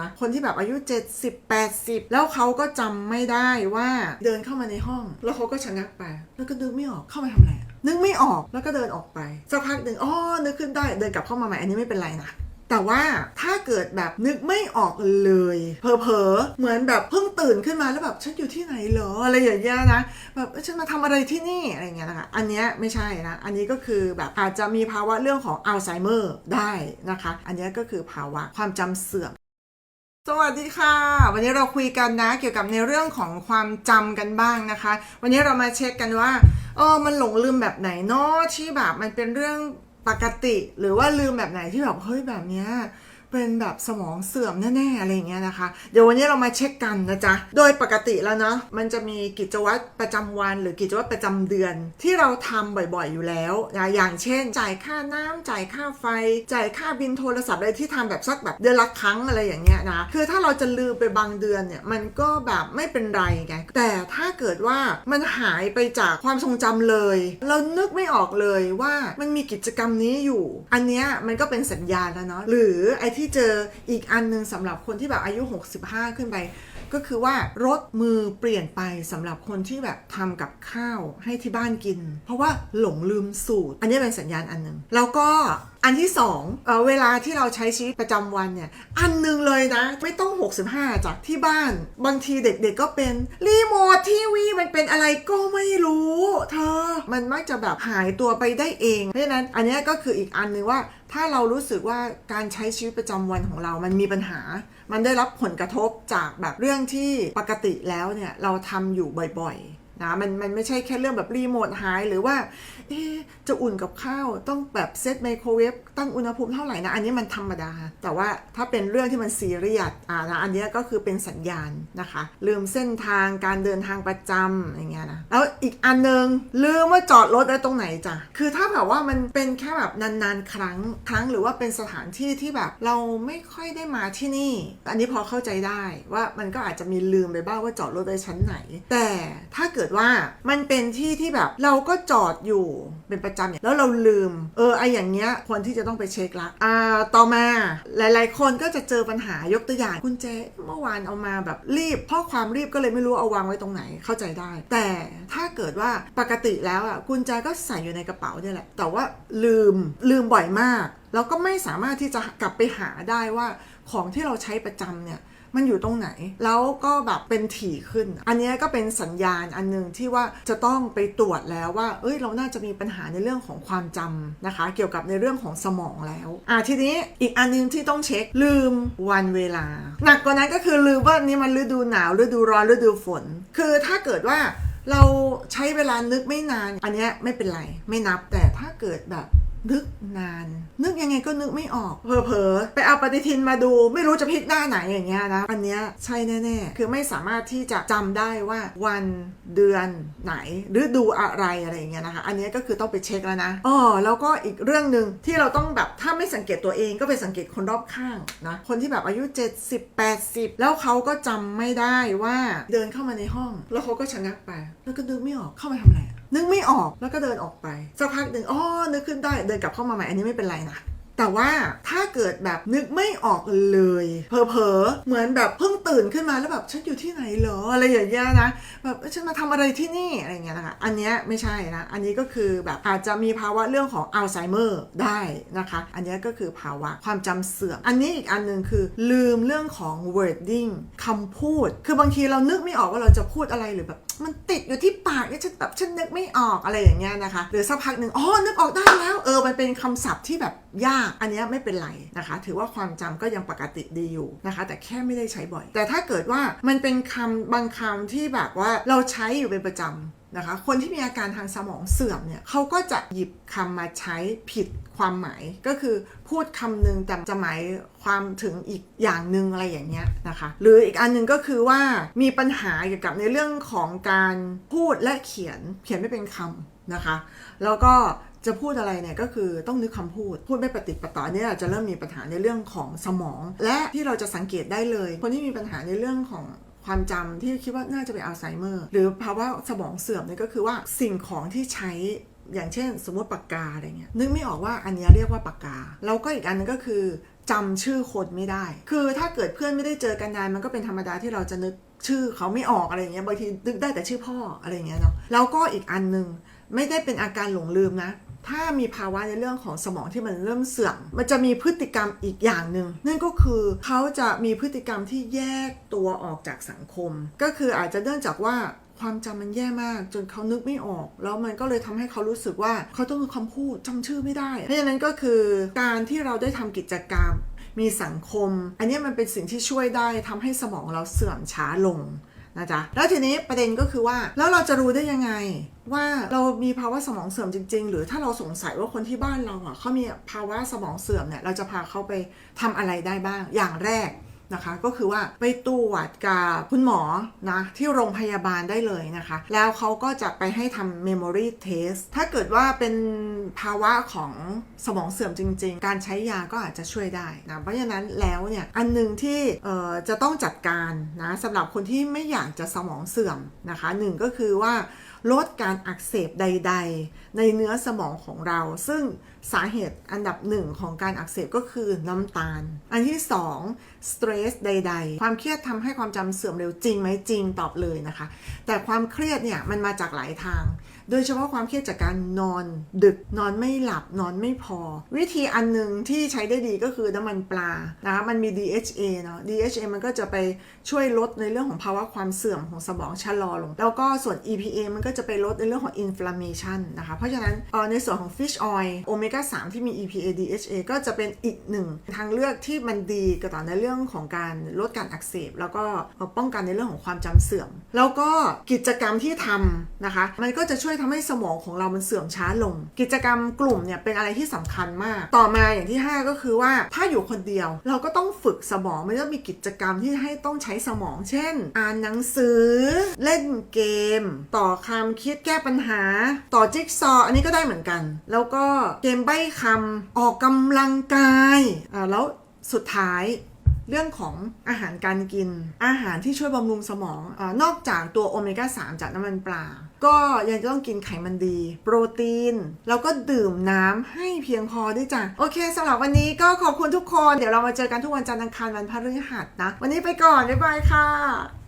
นะคนที่แบบอายุ 70 80 แล้วเขาก็จำไม่ได้ว่าเดินเข้ามาในห้อง แล้วเขาก็ชะงักไป แล้วก็นึกไม่ออกเข้ามาทำอะไรนึกไม่ออกแล้วก็เดินออกไปสักพักหนึ่งอ๋อนึกขึ้นได้เดินกลับเข้ามาใหม่อันนี้ไม่เป็นไรนะแต่ว่าถ้าเกิดแบบนึกไม่ออกเลยเผลอๆเหมือนแบบเพิ่งตื่นขึ้นมาแล้วแบบฉันอยู่ที่ไหนเหรออะไรอย่างเงี้ยนะแบบฉันมาทำอะไรที่นี่อะไรเงี้ยนะคะอันเนี้ยไม่ใช่นะอันนี้ก็คือแบบอาจจะมีภาวะเรื่องของอัลไซเมอร์ได้นะคะ อันเนี้ยก็คือภาวะความจำเสื่อม สวัสดีค่ะ วันนี้เราคุยกันนะเกี่ยวกับในเรื่องของความจำกันบ้างนะคะ วันนี้เรามาเช็คกันว่าเออมันหลงลืมแบบไหนเนาะที่แบบมันเป็นเรื่องปกติ หรือว่าลืมแบบไหนที่แบบเฮ้ยแบบเนี้ย เป็นแบบสมองเสื่อมแน่ๆอะไรเงี้ยนะคะ เดี๋ยววันนี้เรามาเช็คกันนะจ๊ะ โดยปกติแล้วเนาะมันจะมีกิจวัตรประจำวันหรือกิจวัตรประจำเดือน ที่เราทำบ่อยๆอยู่แล้วนะอย่างเช่น จ่ายค่าน้ำจ่ายค่าไฟ จ่ายค่าบินโทรศัพท์อะไรที่ทำแบบสักแบบเดือนละครั้งอะไรอย่างเงี้ยนะคือถ้าเราจะลืมไปบางเดือนเนี่ยมันก็แบบไม่เป็นไรไงแต่ถ้าเกิดว่ามันหายไปจากความทรงจำเลย เรานึกไม่ออกเลยว่ามันมีกิจกรรมนี้อยู่ อันเนี้ยมันก็เป็นสัญญาณแล้วเนาะหรือไอที่ที่เจออีกอันหนึงสำหรับคนที่แบบอายุ 65 ขึ้นไป ก็คือว่ารถมือเปลี่ยนไปสำหรับคนที่แบบทำกับข้าวให้ที่บ้านกิน เพราะว่าหลงลืมสูตร อันนี้เป็นสัญญาณอันหนึ่งแล้วก็อันที่สองเออเวลาที่เราใช้ชีวิตประจำวันเนี่ย อันหนึ่งเลยนะ ไม่ต้อง 65 จากที่บ้าน บางทีเด็กๆก็เป็นรีโมททีวีมันเป็นอะไรก็ไม่รู้ เธอ มันมักจะแบบหายตัวไปได้เอง เพราะฉะนั้นอันนี้ก็คืออีกอันนึงว่า ถ้าเรารู้สึกว่าการใช้ชีวิตประจำวันของเรามันมีปัญหา มันได้รับผลกระทบจากแบบเรื่องที่ปกติแล้วเนี่ยเราทำอยู่บ่อยๆ นะมันมันไม่ใช่แค่เรื่องแบบรีโมทหายหรือว่าเอ๊จะอุ่นกับข้าวต้องแบบเซตไมโครเวฟตั้งอุณหภูมิเท่าไหร่นะอันนี้มันธรรมดา แต่ว่าถ้าเป็นเรื่องที่มันซีเรียสอ่านะอันนี้ก็คือเป็นสัญญาณนะคะ ลืมเส้นทางการเดินทางประจำอย่างเงี้ยนะแล้วอีกอันหนึงลืมว่าจอดรถไว้ตรงไหนจ้ะคือถ้าแบบว่ามันเป็นแค่แบบนานๆครั้งครั้งหรือว่าเป็นสถานที่ที่แบบเราไม่ค่อยได้มาที่นี่ อันนี้พอเข้าใจได้ว่ามันก็อาจจะมีลืมไปบ้างว่าจอดรถไว้ชั้นไหน แต่ถ้าเกิดว่ามันเป็นที่ที่แบบเราก็จอดอยู่เป็นประจำเนี่ยแล้วเราลืม เออไออย่างเงี้ยควรที่จะต้องไปเช็คละอ่าต่อมาหลาย ๆ คนก็จะเจอปัญหายกตัวอย่างคุณเจเมื่อวานเอามาแบบรีบเพราะความรีบก็เลยไม่รู้เอาวางไว้ตรงไหนเข้าใจได้ แต่ถ้าเกิดว่าปกติแล้วอะกุญแจก็ใส่อยู่ในกระเป๋าเนี่ยแหละ แต่ว่าลืมลืมบ่อยมาก แล้วก็ไม่สามารถที่จะกลับไปหาได้ว่าของที่เราใช้ประจำเนี่ย มันอยู่ตรงไหน แล้วก็แบบเป็นถี่ขึ้น อันนี้ก็เป็นสัญญาณอันหนึงที่ว่าจะต้องไปตรวจแล้วว่า เอ้ยเราน่าจะมีปัญหาในเรื่องของความจำนะคะ เกี่ยวกับในเรื่องของสมองแล้วอะทีนี้อีกอันนึงที่ต้องเช็คลืมวันเวลา หนักกว่านั้นก็คือลืมว่านี่มันฤดูหนาวฤดูร้อนฤดูฝน คือถ้าเกิดว่าเราใช้เวลานึกไม่นาน อันนี้ไม่เป็นไร ไม่นับแต่ถ้าเกิดแบบ นึกนาน นึกยังไงก็นึกไม่ออกเผลอๆไปเอาปฏิทินมาดูไม่รู้จะพลิกหน้าไหนอย่างเงี้ยนะอันเนี้ยใช่แน่ๆ คือไม่สามารถที่จะจำได้ว่าวันเดือนไหนหรือดูอะไรอะไรอย่างเงี้ยนะคะอันเนี้ยก็คือต้องไปเช็คแล้วนะอ๋อแล้วก็อีกเรื่องหนึ่งที่เราต้องแบบถ้าไม่สังเกตตัวเองก็ไปสังเกตคนรอบข้างนะคนที่แบบอายุ 70 80 แล้วเขาก็จำไม่ได้ว่าเดินเข้ามาในห้อง แล้วเขาก็ชะงักไป แล้วก็นึกไม่ออกเข้ามาทำอะไร นึกไม่ออกแล้วก็เดินออกไปสักพักหนึ่งอ๋อนึกขึ้นได้เดินกลับเข้ามาใหม่อันนี้ไม่เป็นไรนะแต่ว่าถ้าเกิดแบบนึกไม่ออกเลยเผลอๆเหมือนแบบเพิ่งตื่นขึ้นมาแล้วแบบฉันอยู่ที่ไหนเหรออะไรอย่างเงี้ยนะแบบฉันมาทำอะไรที่นี่อะไรเงี้ยนะคะอันเนี้ยไม่ใช่นะอันนี้ก็คือแบบอาจจะมีภาวะเรื่องของอัลไซเมอร์ได้นะคะ อันเนี้ยก็คือภาวะความจำเสื่อม อันนี้อีกอันหนึ่งคือลืมเรื่องของ wording คำพูด คือบางทีเรานึกไม่ออกว่าเราจะพูดอะไรหรือแบบ มันติดอยู่ที่ปากเนี่ยฉันแบบฉันนึกไม่ออกอะไรอย่างเงี้ยนะคะหรือสักพักหนึ่งอ๋อนึกออกได้แล้วเออมันเป็นคำศัพท์ที่แบบยาก อันนี้ไม่เป็นไรนะคะ ถือว่าความจำก็ยังปกติดีอยู่นะคะ แต่แค่ไม่ได้ใช้บ่อย แต่ถ้าเกิดว่ามันเป็นคำบางคำที่แบบว่าเราใช้อยู่เป็นประจำ นะคะคนที่มีอาการทางสมองเสื่อมเนี่ยเขาก็จะหยิบคำมาใช้ผิดความหมายก็คือพูดคำหนึ่งแต่จะหมายความถึงอีกอย่างหนึ่งอะไรอย่างเงี้ยนะคะ หรืออีกอันหนึ่งก็คือว่ามีปัญหาเกี่ยวกับในเรื่องของการพูดและเขียนเขียนไม่เป็นคำนะคะ แล้วก็จะพูดอะไรเนี่ยก็คือต้องนึกคำพูด พูดไม่ปฏิปต่อเนี่ยจะเริ่มมีปัญหาในเรื่องของสมอง และที่เราจะสังเกตได้เลย คนที่มีปัญหาในเรื่องของ ความจำที่คิดว่าน่าจะเป็นอัลไซเมอร์หรือภาวะสมองเสื่อมเนี่ยก็คือว่าสิ่งของที่ใช้อย่างเช่น สมมติปากกาอะไรเงี้ยนึกไม่ออกว่าอันนี้เรียกว่าปากกา แล้วก็อีกอันนึงก็คือจำชื่อคนไม่ได้ คือถ้าเกิดเพื่อนไม่ได้เจอกันนานมันก็เป็นธรรมดาที่เราจะนึกชื่อเขาไม่ออกอะไรเงี้ยบางทีนึกได้แต่ชื่อพ่ออะไรเงี้ยเนาะแล้วก็อีกอันหนึ่งไม่ได้เป็นอาการหลงลืมนะ ถ้ามีภาวะในเรื่องของสมองที่มันเริ่มเสื่อม มันจะมีพฤติกรรมอีกอย่างหนึ่งนั่นก็คือเขาจะมีพฤติกรรมที่แยกตัวออกจากสังคม ก็คืออาจจะเนื่องจากว่าความจำมันแย่มากจนเขานึกไม่ออก แล้วมันก็เลยทำให้เขารู้สึกว่าเขาต้องมีคำพูดจำชื่อไม่ได้ เพราะฉะนั้นก็คือการที่เราได้ทำกิจกรรม มีสังคม อันนี้มันเป็นสิ่งที่ช่วยได้ทำให้สมองเราเสื่อมช้าลง นะจ๊ะแล้วทีนี้ประเด็นก็คือว่าแล้วเราจะรู้ได้ยังไง ว่าเรามีภาวะสมองเสื่อมจริง ๆ หรือถ้าเราสงสัยว่าคนที่บ้านเราอะเขามีภาวะสมองเสื่อมเนี่ยเราจะพาเขาไปทำอะไรได้บ้าง อย่างแรก นะคะ ก็คือว่าไปตรวจกับคุณหมอนะที่โรงพยาบาลได้เลยนะคะ แล้วเขาก็จะไปให้ทำ memory test ถ้าเกิดว่าเป็นภาวะของสมองเสื่อมจริง ๆ การใช้ยาก็อาจจะช่วยได้นะ เพราะฉะนั้นแล้วเนี่ยอันหนึ่งที่จะต้องจัดการนะสำหรับคนที่ไม่อยากจะสมองเสื่อมนะคะหนึ่งก็คือว่า ลดการอักเสบใด ๆ ในเนื้อสมองของเรา ซึ่งสาเหตุอันดับหนึ่งของการอักเสบก็คือน้ำตาล อันที่สองสเตรสใด ๆ ความเครียดทำให้ความจำเสื่อมเร็วจริงไหมจริงตอบเลยนะคะ แต่ความเครียดเนี่ยมันมาจากหลายทาง โดยเฉพาะความเครียดจากการนอนดึกนอนไม่หลับนอนไม่พอ วิธีอันหนึ่งที่ใช้ได้ดีก็คือน้ำมันปลานะคะมันมี DHA เนาะ DHA มันก็จะไปช่วยลดในเรื่องของภาวะความเสื่อมของสมองชะลอลง แล้วก็ส่วน EPA มันก็จะไปลดในเรื่องของ inflammation นะคะ เพราะฉะนั้นออในส่วนของ fish oil โอเมก้า3ที่มี EPA DHA ก็จะเป็นอีกหนึ่งทางเลือกที่มันดีกับต่อในเรื่องของการลดการอักเสบ แล้วก็ป้องกันในเรื่องของความจำเสื่อม แล้วก็กิจกรรมที่ทำนะคะ มันก็จะช่วยทำให้สมองของเรามันเสื่อมช้าลง กิจกรรมกลุ่มเนี่ยเป็นอะไรที่สำคัญมาก ต่อมาอย่างที่ 5 ก็คือว่าถ้าอยู่คนเดียว เราก็ต้องฝึกสมองมันจะมีกิจกรรมที่ให้ต้องใช้สมอง เช่น อ่านหนังสือ เล่นเกม ต่อคำคิดแก้ปัญหา ต่อจิ๊กซอว์อันนี้ก็ได้เหมือนกัน แล้วก็เกมใบ้คำออกกำลังกายอ่าแล้วสุดท้าย เรื่องของอาหารการกิน อาหารที่ช่วยบำรุงสมองอนอกจากตัวโอเมก้า 3 จากน้ำมันปลา ก็ยังจะต้องกินไขมันดี โปรตีน แล้วก็ดื่มน้ำให้เพียงพอด้วยจ้ะ โอเคสำหรับวันนี้ก็ขอบคุณทุกคน เดี๋ยวเรามาเจอกันทุกวันจันทร์อังคารวันพฤหัสนะ วันนี้ไปก่อน บ๊ายบายค่ะ